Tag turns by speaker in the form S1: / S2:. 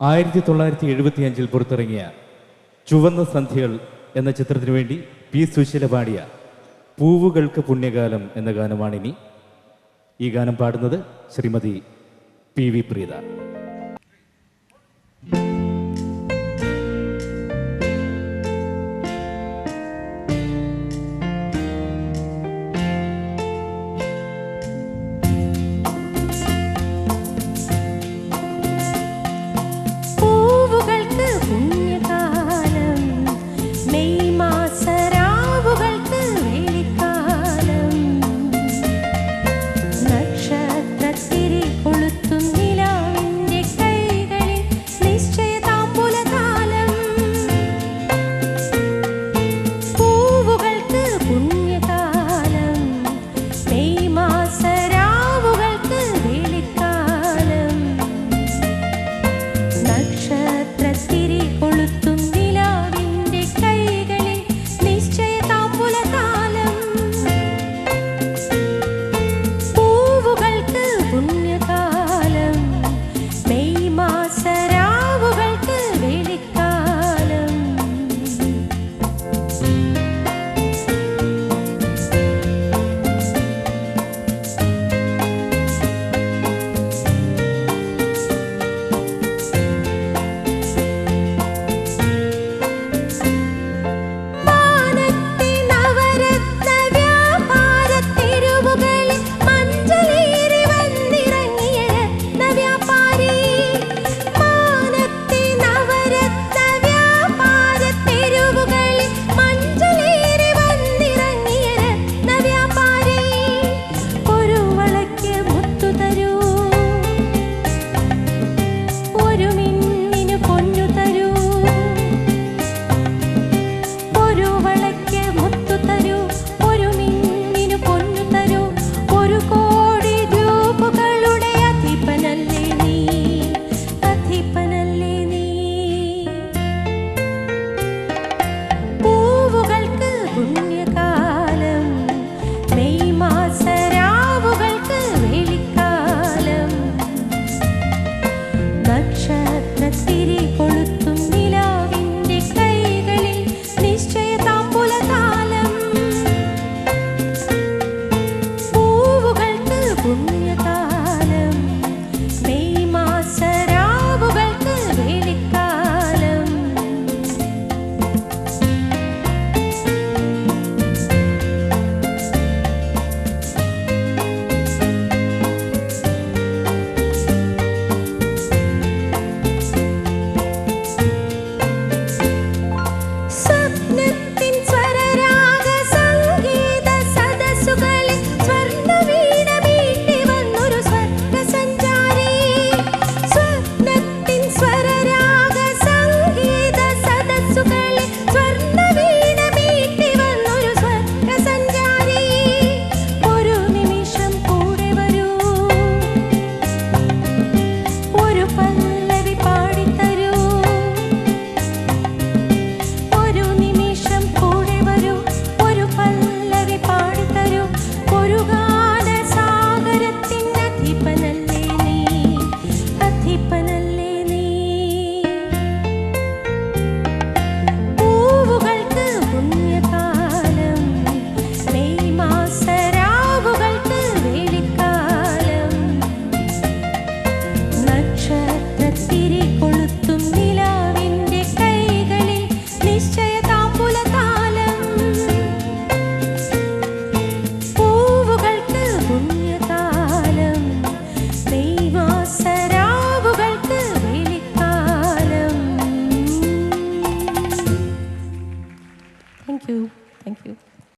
S1: ആയിരത്തി തൊള്ളായിരത്തി എഴുപത്തി അഞ്ചിൽ പുറത്തിറങ്ങിയ ചുവന്ന സന്ധ്യകൾ എന്ന ചിത്രത്തിനു വേണ്ടി പി സുശീല പാടിയ പൂവുകൾക്ക് പുണ്യകാലം എന്ന ഗാനമാണിനി. ഈ ഗാനം പാടുന്നത് ശ്രീമതി പി വി പ്രീത.
S2: சிறி கொளுத்து